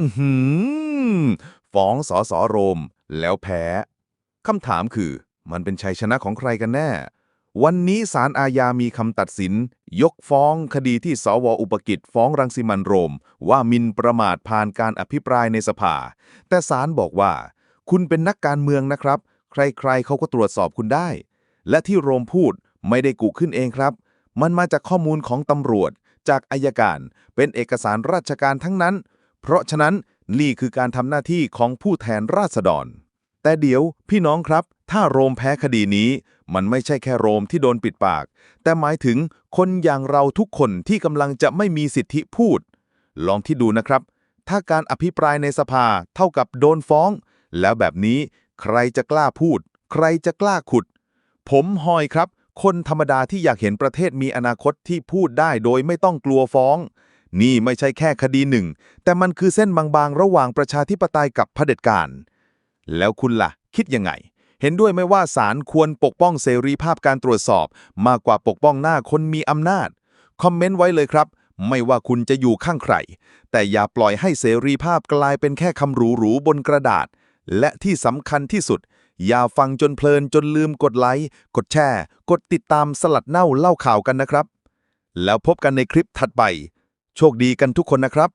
อือหือฟ้องสอสอโรม แล้วแพ้ คำถามคือ มันเป็นชัยชนะของใครกันแน่ วันนี้ศาลอาญามีคำตัดสิน ยกฟ้องคดีที่สวอุปกิจฟ้องรังสิมันโรม ว่ามินประมาทผ่านการอภิปรายในสภา แต่ศาลบอกว่า คุณเป็นนักการเมืองนะครับ ใครๆเขาก็ตรวจสอบคุณได้ และที่โรมพูดไม่ได้กุขึ้นเองครับ มันมาจากข้อมูลของตำรวจ จากอายการ เป็นเอกสารราชการทั้งนั้น เพราะฉะนั้นนี่คือการทำหน้าที่ของผู้แทนราษฎร แต่เดี๋ยวพี่น้องครับ ถ้าโรมแพ้คดีนี้ มันไม่ใช่แค่โรมที่โดนปิดปาก แต่หมายถึงคนอย่างเราทุกคนที่กำลังจะไม่มีสิทธิพูด ลองที่ดูนะครับ ถ้าการอภิปรายในสภาเท่ากับโดนฟ้อง แล้วแบบนี้ใครจะกล้าพูด ใครจะกล้าขุด ผมหอยครับ คนธรรมดาที่อยากเห็นประเทศมีอนาคตที่พูดได้โดยไม่ต้องกลัวฟ้อง นี่ไม่ใช่แค่คดีหนึ่ง แต่มันคือเส้นบางๆ ระหว่างประชาธิปไตยกับเผด็จการ แล้วคุณล่ะ คิดยังไง เห็นด้วยไหมว่าศาลควรปกป้องเสรีภาพการตรวจสอบ มากกว่าปกป้องหน้าคนมีอำนาจ คอมเมนต์ไว้เลยครับ ไม่ว่าคุณจะอยู่ข้างใคร แต่อย่าปล่อยให้เสรีภาพกลายเป็นแค่คำหรูๆบนกระดาษ และที่สำคัญที่สุด อย่าฟังจนเพลินจนลืมกดไลค์ กดแชร์ กดติดตามสลัดเน่าเล่าข่าวกันนะครับ แล้วพบกันในคลิปถัดไป โชคดีกันทุกคนนะครับ